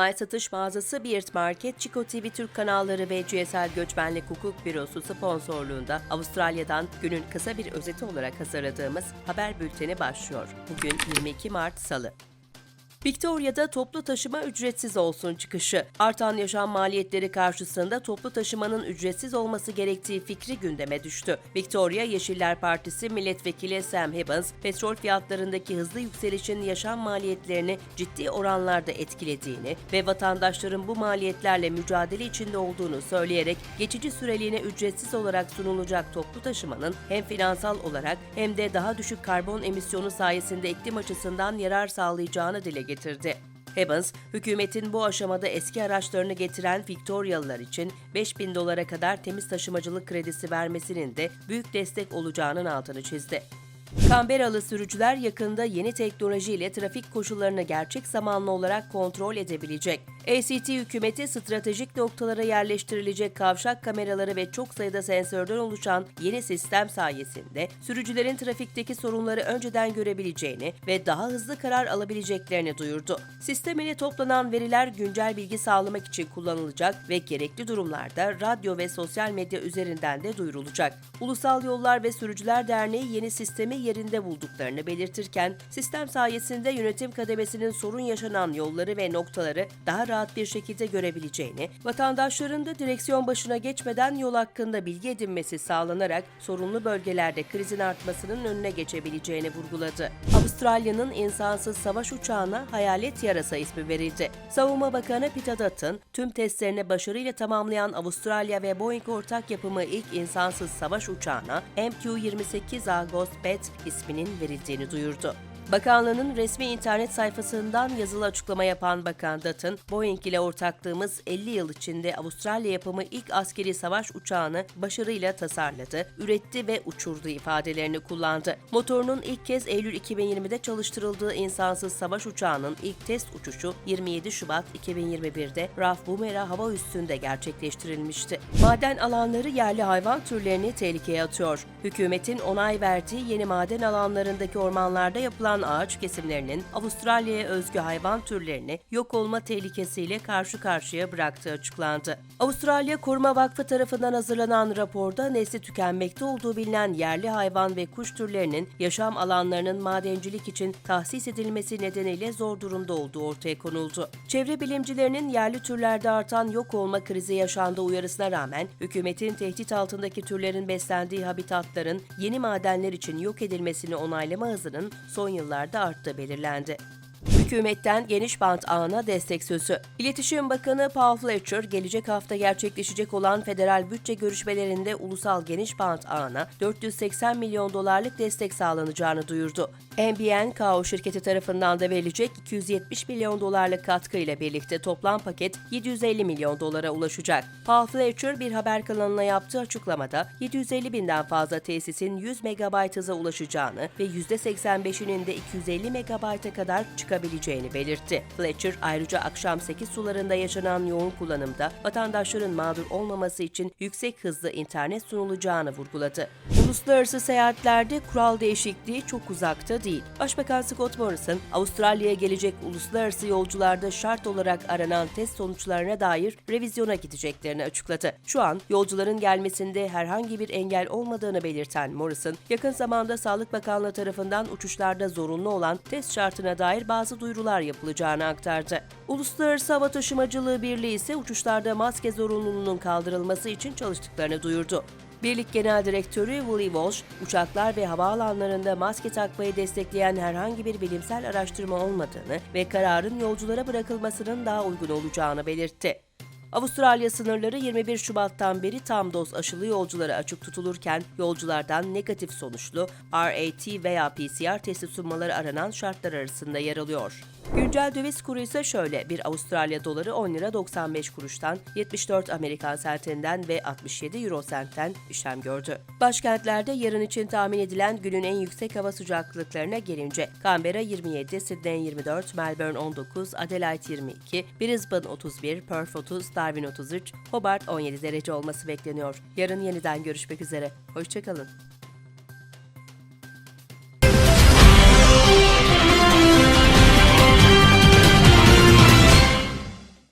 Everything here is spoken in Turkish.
online satış mağazası Beard Market, Chico TV Türk kanalları ve GSL Göçmenlik Hukuk Bürosu sponsorluğunda Avustralya'dan günün kısa bir özeti olarak hazırladığımız haber bülteni başlıyor. Bugün 22 Mart Salı. Victoria'da toplu taşıma ücretsiz olsun çıkışı. Artan yaşam maliyetleri karşısında toplu taşımanın ücretsiz olması gerektiği fikri gündeme düştü. Victoria Yeşiller Partisi milletvekili Sam Hibbins, petrol fiyatlarındaki hızlı yükselişin yaşam maliyetlerini ciddi oranlarda etkilediğini ve vatandaşların bu maliyetlerle mücadele içinde olduğunu söyleyerek geçici süreliğine ücretsiz olarak sunulacak toplu taşımanın hem finansal olarak hem de daha düşük karbon emisyonu sayesinde iklim açısından yarar sağlayacağını dile getirdi. Hibbins, hükümetin bu aşamada eski araçlarını getiren Victorialılar için 5000 dolara kadar temiz taşımacılık kredisi vermesinin de büyük destek olacağının altını çizdi. Canberralı sürücüler yakında yeni teknolojiyle trafik koşullarını gerçek zamanlı olarak kontrol edebilecek. ACT hükümeti stratejik noktalara yerleştirilecek kavşak kameraları ve çok sayıda sensörden oluşan yeni sistem sayesinde sürücülerin trafikteki sorunları önceden görebileceğini ve daha hızlı karar alabileceklerini duyurdu. Sistem ile toplanan veriler güncel bilgi sağlamak için kullanılacak ve gerekli durumlarda radyo ve sosyal medya üzerinden de duyurulacak. Ulusal Yollar ve Sürücüler Derneği yeni sistemi yerinde bulduklarını belirtirken, sistem sayesinde yönetim kademesinin sorun yaşanan yolları ve noktaları daha rahat bir şekilde görebileceğini, vatandaşların da direksiyon başına geçmeden yol hakkında bilgi edinmesi sağlanarak sorunlu bölgelerde krizin artmasının önüne geçebileceğini vurguladı. Avustralya'nın insansız savaş uçağına hayalet yarasa ismi verildi. Savunma Bakanı Peter Dutton, tüm testlerini başarıyla tamamlayan Avustralya ve Boeing ortak yapımı ilk insansız savaş uçağına MQ-28A Ghost isminin verildiğini duyurdu. Bakanlığının resmi internet sayfasından yazılı açıklama yapan Bakan Dutton, Boeing ile ortaklığımız 50 yıl içinde Avustralya yapımı ilk askeri savaş uçağını başarıyla tasarladı, üretti ve uçurdu ifadelerini kullandı. Motorunun ilk kez Eylül 2020'de çalıştırıldığı insansız savaş uçağının ilk test uçuşu 27 Şubat 2021'de Raf Bumera hava üstünde gerçekleştirilmişti. Maden alanları yerli hayvan türlerini tehlikeye atıyor. Hükümetin onay verdiği yeni maden alanlarındaki ormanlarda yapılan ağaç kesimlerinin Avustralya'ya özgü hayvan türlerini yok olma tehlikesiyle karşı karşıya bıraktığı açıklandı. Avustralya Koruma Vakfı tarafından hazırlanan raporda nesli tükenmekte olduğu bilinen yerli hayvan ve kuş türlerinin yaşam alanlarının madencilik için tahsis edilmesi nedeniyle zor durumda olduğu ortaya konuldu. Çevre bilimcilerinin yerli türlerde artan yok olma krizi yaşandığı uyarısına rağmen hükümetin tehdit altındaki türlerin beslendiği habitatların yeni madenler için yok edilmesini onaylama hızının son yıllarda arttığı belirlendi. Hükümetten geniş bant ağına destek sözü. İletişim Bakanı Paul Fletcher, gelecek hafta gerçekleşecek olan federal bütçe görüşmelerinde ulusal geniş bant ağına 480 milyon dolarlık destek sağlanacağını duyurdu. NBN Kao şirketi tarafından da verilecek 270 milyon dolarlık katkı ile birlikte toplam paket 750 milyon dolara ulaşacak. Paul Fletcher bir haber kanalına yaptığı açıklamada 750 binden fazla tesisin 100 megabayt hıza ulaşacağını ve %85'inin de 250 megabayta kadar çıkabileceğini belirtti. Fletcher ayrıca akşam 8 sularında yaşanan yoğun kullanımda vatandaşların mağdur olmaması için yüksek hızlı internet sunulacağını vurguladı. Uluslararası seyahatlerde kural değişikliği çok uzakta değil. Başbakan Scott Morrison, Avustralya'ya gelecek uluslararası yolcularda şart olarak aranan test sonuçlarına dair revizyona gideceklerini açıkladı. Şu an yolcuların gelmesinde herhangi bir engel olmadığını belirten Morrison, yakın zamanda Sağlık Bakanlığı tarafından uçuşlarda zorunlu olan test şartına dair bazı duyurular yapılacağını aktardı. Uluslararası Hava Taşımacılığı Birliği ise uçuşlarda maske zorunluluğunun kaldırılması için çalıştıklarını duyurdu. Birlik Genel Direktörü Willie Walsh, uçaklar ve havaalanlarında maske takmayı destekleyen herhangi bir bilimsel araştırma olmadığını ve kararın yolculara bırakılmasının daha uygun olacağını belirtti. Avustralya sınırları 21 Şubat'tan beri tam doz aşılı yolculara açık tutulurken yolculardan negatif sonuçlu RAT veya PCR testi sunmaları aranan şartlar arasında yer alıyor. Güncel döviz kuru ise şöyle. Bir Avustralya doları 10 lira 95 kuruştan, 74 Amerikan sentinden ve 67 euro sentten işlem gördü. Başkentlerde yarın için tahmin edilen günün en yüksek hava sıcaklıklarına gelince Canberra 27, Sydney 24, Melbourne 19, Adelaide 22, Brisbane 31, Perth 30, Darwin 33, Hobart 17 derece olması bekleniyor. Yarın yeniden görüşmek üzere. Hoşçakalın.